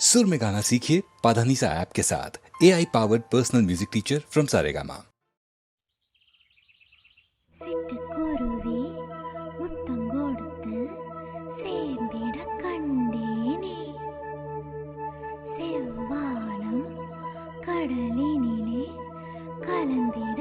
सुर में गाना सीखिए पाधानीसा ऐप के साथ। A I powered personal music teacher from Saregama கடலினிலே கலந்திட